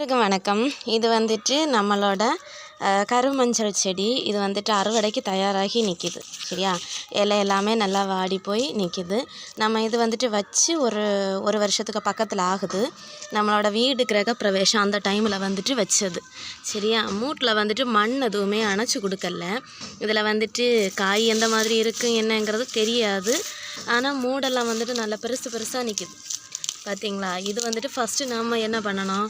அனைவருக்கும் வணக்கம். இது வந்துட்டு நம்மளோட கருமஞ்சள் செடி. இது வந்துட்டு அறுவடைக்கு தயாராகி நிற்கிது சரியா? இலை எல்லாமே நல்லா வாடி போய் நிற்கிது நம்ம இது வந்துட்டு வச்சு ஒரு ஒரு வருஷத்துக்கு பக்கத்தில் ஆகுது. நம்மளோட வீடு கிரகப்பிரவேசம் அந்த டைமில் வந்துட்டு வச்சது. சரியா? மூட்டில் வந்துட்டு மண் எதுவுமே அணைச்சி கொடுக்கல. இதில் வந்துட்டு காய் எந்த மாதிரி இருக்குது என்னங்கிறது தெரியாது. ஆனால் மூடெல்லாம் வந்துட்டு நல்லா பெருசு பெருசாக நிற்கிது பார்த்தீங்களா? இது வந்துட்டு ஃபஸ்ட்டு நம்ம என்ன பண்ணணும்?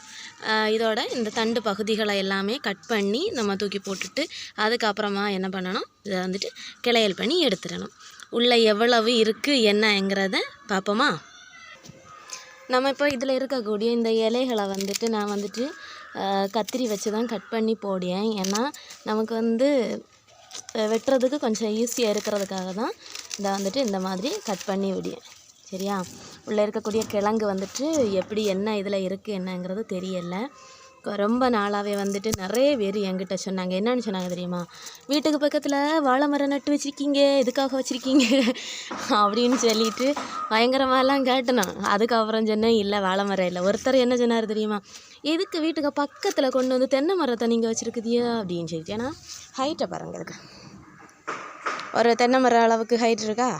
இதோட இந்த தண்டு பகுதிகளை எல்லாமே கட் பண்ணி நம்ம தூக்கி போட்டுட்டு அதுக்கப்புறமா என்ன பண்ணணும்? இதை வந்துட்டு கிளையல் பண்ணி எடுத்துடணும். உள்ளே எவ்வளவு இருக்குது என்னங்கிறத பார்ப்போமா? நம்ம இப்போ இதில் இருக்கக்கூடிய இந்த இலைகளை வந்துட்டு நான் வந்துட்டு கத்திரி வச்சு தான் கட் பண்ணி போடியேன் ஏன்னா நமக்கு வந்து வெட்டுறதுக்கு கொஞ்சம் ஈஸியாக இருக்கிறதுக்காக தான் இதை வந்துட்டு இந்த மாதிரி கட் பண்ணி விடியேன் சரியா? உள்ளே இருக்கக்கூடிய கிழங்கு வந்துட்டு எப்படி என்ன இதில் இருக்குது என்னங்கிறது தெரியலை. ரொம்ப நாளாகவே வந்துட்டு நிறைய பேர் என்கிட்ட சொன்னாங்க. என்னன்னு சொன்னாங்க தெரியுமா? வீட்டுக்கு பக்கத்தில் வாழை மரம் நட்டு வச்சுருக்கீங்க எதுக்காக வச்சுருக்கீங்க? அப்படின்னு சொல்லிட்டு பயங்கரமாலாம் கேட்டேன் அதுக்கப்புறம் சொன்னேன் இல்லை வாழை மரம் இல்லை. ஒருத்தர் என்ன சொன்னார் தெரியுமா? எதுக்கு வீட்டுக்கு பக்கத்தில் கொண்டு வந்து தென்னை மரத்தை நீங்கள் வச்சுருக்குதியா அப்படின்னு சொல்லிட்டு. ஏன்னா ஹைட்டை பாருங்களுக்கு ஒரு தென்னை மரம் அளவுக்கு ஹைட் இருக்கா?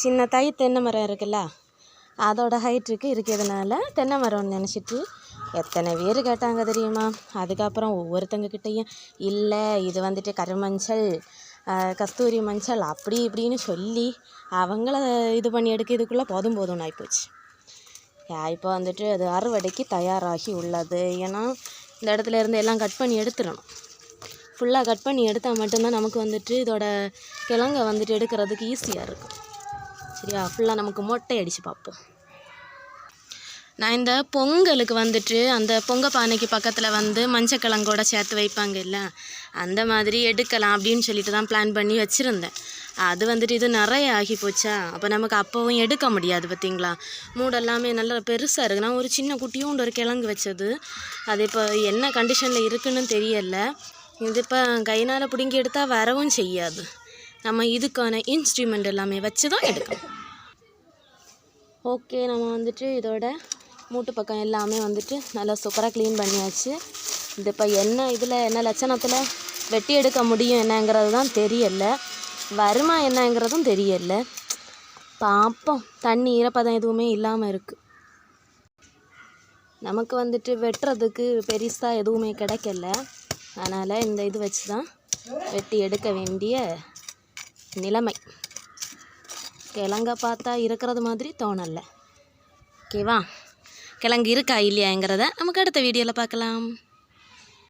சின்ன தை தென்னை மரம் இருக்குல்ல அதோட ஹைட்டுக்கு இருக்கிறதுனால தென்னை மரம்னு நினச்சிட்டு எத்தனை பேர் கேட்டாங்க தெரியுமா? அதுக்கப்புறம் ஒவ்வொருத்தங்கக்கிட்டேயும் இல்லை இது வந்துட்டு கருமஞ்சள் கஸ்தூரி மஞ்சள் அப்படி இப்படின்னு சொல்லி அவங்கள இது பண்ணி எடுக்கிறதுக்குள்ளே போதும் போதும்னு ஆகிப்போச்சு இப்போ வந்துட்டு அது அறுவடைக்கு தயாராகி உள்ளது. ஏன்னா இந்த இடத்துல இருந்து எல்லாம் கட் பண்ணி எடுத்துடணும். ஃபுல்லாக கட் பண்ணி எடுத்தால் மட்டும்தான் நமக்கு வந்துட்டு இதோட கிழங்கை வந்துட்டு எடுக்கிறதுக்கு ஈஸியாக இருக்கும். சரியா? ஃபுல்லாக நமக்கு மொட்டை அடித்து பார்ப்போம் நான் இந்த பொங்கலுக்கு வந்துட்டு அந்த பொங்க பானைக்கு பக்கத்தில் வந்து மஞ்சக்கிழங்கோட சேர்த்து வைப்பாங்க இல்லை? அந்த மாதிரி எடுக்கலாம் அப்படின்னு சொல்லிட்டு தான் பிளான் பண்ணி வச்சுருந்தேன். அது வந்துட்டு இது நிறைய ஆகி போச்சா? அப்போ நமக்கு அப்போவும் எடுக்க முடியாது பார்த்தீங்களா மூடெல்லாமே நல்லா பெருசாக இருக்குது நான் ஒரு சின்ன குட்டியும் ஒரு கிழங்கு வச்சது. அது இப்போ என்ன கண்டிஷனில் இருக்குன்னு தெரியல. இது இப்போ கைனால் பிடுங்கி எடுத்தால் வரவும் செய்யாது. நம்ம இதுக்கான இன்ஸ்ட்ருமெண்ட் எல்லாமே வச்சு தான் எடுக்கணும். ஓகே நம்ம வந்துட்டு இதோட மூட்டு பக்கம் எல்லாமே வந்துட்டு நல்லா சூப்பராக க்ளீன் பண்ணியாச்சு. இது இப்போ என்ன இதில் என்ன லட்சணத்தில் வெட்டி எடுக்க முடியும் என்னங்கிறது தான் தெரியலை. வருமா என்னங்கிறதும் தெரியலை. பார்ப்போம் தண்ணி ஈரப்பதம் எதுவுமே இல்லாமல் இருக்குது நமக்கு வந்துட்டு வெட்டுறதுக்கு பெருசாக எதுவுமே கிடைக்கல. அதனால் இந்த இது வச்சு தான் வெட்டி எடுக்க வேண்டிய நிலைமை. கிழங்க பார்த்தா இருக்கிறது மாதிரி தோணலை. ஓகேவா? கிழங்கு இருக்கா இல்லையாங்கிறத நமக்கு அடுத்த வீடியோவில் பார்க்கலாம்.